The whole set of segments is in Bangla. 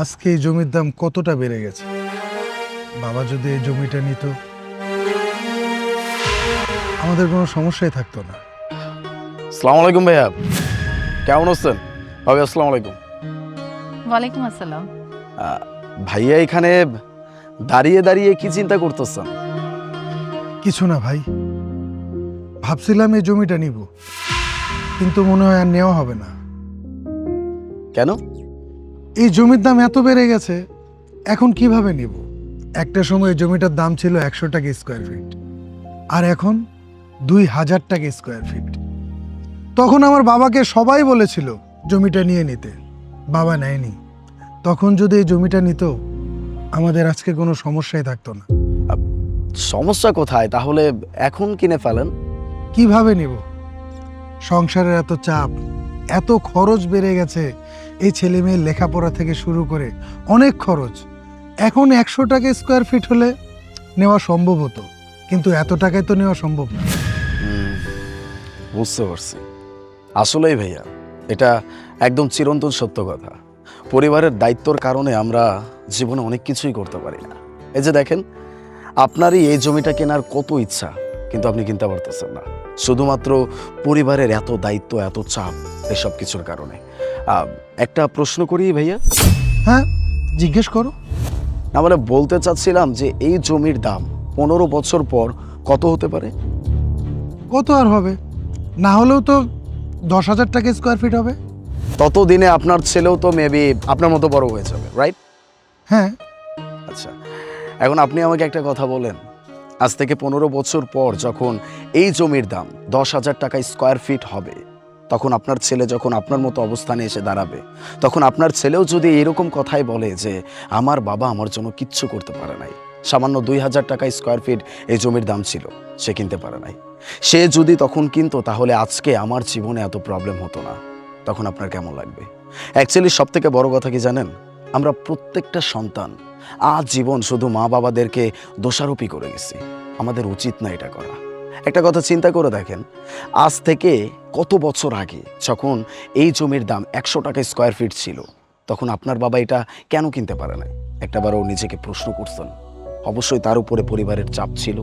আজকে এই জমির দাম কতটা বেড়ে গেছে? বাবা যদি এই জমিটা নিত আমাদের কোনো সমস্যাই থাকতো না। সালাম আলাইকুম ভাইয়া। কেমন আছেন? ভাবি আসসালামু আলাইকুম। ওয়ালাইকুম আসসালাম। আহ, ভাইয়া এখানে দাঁড়িয়ে দাঁড়িয়ে কি চিন্তা করতেছেন? কিছু না ভাই। ভাবছিলাম এই জমিটা নিব কিন্তু মনে হয় আর নেওয়া হবে না। কেন? এই জমির দাম এত বেড়ে গেছে এখন কীভাবে নিব? একটা সময় জমিটার দাম ছিল একশো টাকা স্কোয়ার ফিট আর এখন দুই হাজার টাকা স্কোয়ার ফিট তখন আমার বাবাকে সবাই বলেছিল জমিটা নিয়ে নিতে। বাবা নেয়নি। তখন যদি এই জমিটা নিত আমাদের আজকে কোনো সমস্যাই থাকতো না। সমস্যা কোথায়? তাহলে এখন কিনে ফেলেন। কীভাবে নিব? সংসারের এত চাপ এত খরচ বেড়ে গেছে এই ছেলে মেয়ের লেখাপড়া থেকে শুরু করে অনেক খরচ। এখন একশো টাকা স্কোয়ার ফিট হলে নেওয়া সম্ভব হতো, কিন্তু এত টাকায় তো নেওয়া সম্ভব না। বুঝতে পারছি। আসলেই ভাইয়া, এটা একদম চিরন্তন সত্য কথা। পরিবারের দায়িত্বর কারণে আমরা জীবনে অনেক কিছুই করতে পারি না। এই যে দেখেন, আপনারই এই জমিটা কেনার কত ইচ্ছা, কিন্তু আপনি কিনতে পারতেছেন না। শুধুমাত্র পরিবারের এত দায়িত্ব, এত চাপ, এসব কিছুর কারণে। একটা প্রশ্ন করি ভাইয়া। হ্যাঁ জিজ্ঞেস করো। না মানে বলতে চাচ্ছিলাম যে এই জমির দাম পনেরো বছর পর কত হতে পারে? কত আর হবে? না হলেও তো দশ হাজার টাকা স্কোয়ার ফিট হবে। ততদিনে আপনার ছেলেও তো মেবি আপনার মতো বড় হয়ে যাবে রাইট হ্যাঁ। আচ্ছা এখন আপনি আমাকে একটা কথা বলেন। আজ থেকে পনেরো বছর পর যখন এই জমির দাম দশ হাজার টাকা স্কোয়ার ফিট হবে তখন আপনার ছেলে যখন আপনার মতো অবস্থানে এসে দাঁড়াবে, তখন আপনার ছেলেও যদি এরকম কথাই বলে যে, আমার বাবা আমার জন্য কিচ্ছু করতে পারে নাই। সামান্য দুই হাজার টাকা স্কোয়ার ফিট এই জমির দাম ছিল, সে কিনতে পারে নাই। সে যদি তখন কিনতো, তাহলে আজকে আমার জীবনে এত প্রবলেম হতো না। তখন আপনার কেমন লাগবে? অ্যাকচুয়ালি সব থেকে বড় কথা কি জানেন? আমরা প্রত্যেকটা সন্তান আজ জীবন শুধু মা বাবাদেরকে দোষারোপই করে গেছি। আমাদের উচিত না এটা করা। একটা কথা চিন্তা করে দেখেন, আজ থেকে কত বছর আগে যখন এই জমির দাম একশো টাকা স্কোয়ার ফিট ছিল, তখন আপনার বাবা এটা কেন কিনতে পারে নাই? একটাবারও নিজেকে প্রশ্ন করছেন অবশ্যই তার উপরে পরিবারের চাপ ছিল,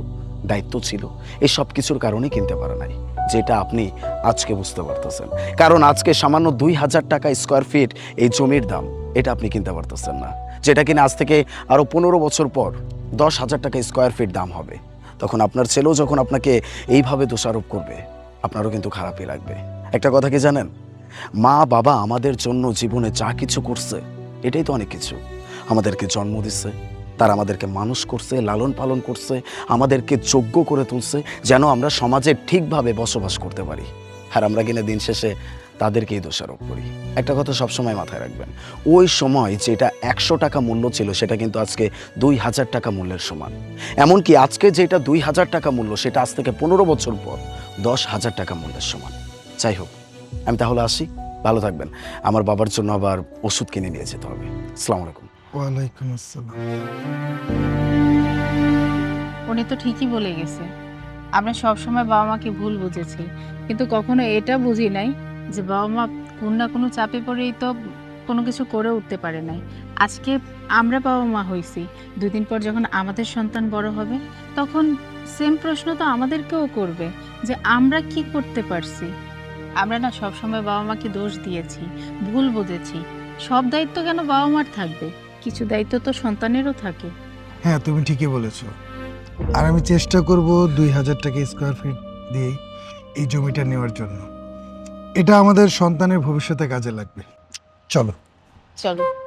দায়িত্ব ছিল, এই সব কিছুর কারণেই কিনতে পারে নাই, যেটা আপনি আজকে বুঝতে পারতেছেন। কারণ আজকে সামান্য দুই হাজার টাকা স্কোয়ার ফিট এই জমির দাম, এটা আপনি কিনতে পারতেছেন না। যেটা কিনা আজ থেকে আরও পনেরো বছর পর দশ হাজার টাকা স্কোয়ার ফিট দাম হবে। তখন আপনার ছেলেও যখন আপনাকে এইভাবে দোষারোপ করবে, আপনারও কিন্তু খারাপই লাগবে। একটা কথা কি জানেন? মা, বাবা আমাদের জন্য জীবনে যা কিছু করছে, এটাই তো অনেক কিছু। আমাদেরকে জন্ম দিচ্ছে তারা আমাদেরকে মানুষ করছে, লালন পালন করছে, আমাদেরকে যোগ্য করে তুলছে, যেন আমরা সমাজে ঠিকভাবে বসবাস করতে পারি। আর আমরা কিনা দিন শেষে তাদেরকেই দোষারোপ করি। একটা কথা সবসময় মাথায় রাখবেন ওই সময় যেটা একশো টাকা মূল্য ছিল সেটা কিন্তু আজকে দুই হাজার টাকা মূল্যের সমান। এমনকি আজকে যেটা দুই হাজার টাকা মূল্য সেটা আজ থেকে পনেরো বছর পর দশ হাজার টাকা মূল্যের সমান। যাই হোক আমি তাহলে আসি ভালো থাকবেন। আমার বাবার জন্য আবার ওষুধ কিনে নিয়ে যেতে হবে। আসসালামু আলাইকুম। ওয়ালাইকুম আসসালাম। উনি তো ঠিকই বলে গেছে। আমরা সবসময় বাবা মাকে ভুল বুঝেছি। কিন্তু কখনো এটা বুঝি নাই যে বাবা মা কোন না কোনো চাপে পড়েই তো কোনো কিছু করে উঠতে পারে নাই। আজকে আমরা বাবা মা হয়েছি দুই দিন পর যখন আমাদের সন্তান বড় হবে, তখন সেম প্রশ্ন তো আমাদেরকেও করবে যে আমরা কি করতে পারছি? আমরা না সবসময় বাবা মাকে দোষ দিয়েছি, ভুল বুঝেছি। সব দায়িত্ব কেন বাবা মার থাকবে? কিছু দায়িত্ব তো সন্তানেরও থাকে। হ্যাঁ তুমি ঠিকই বলেছ। আর আমি চেষ্টা করব দুই হাজার টাকা স্কোয়ার ফিট দিয়ে এই জমিটা নেওয়ার জন্য। এটা আমাদের সন্তানের ভবিষ্যতে কাজে লাগবে। চলো। চলো।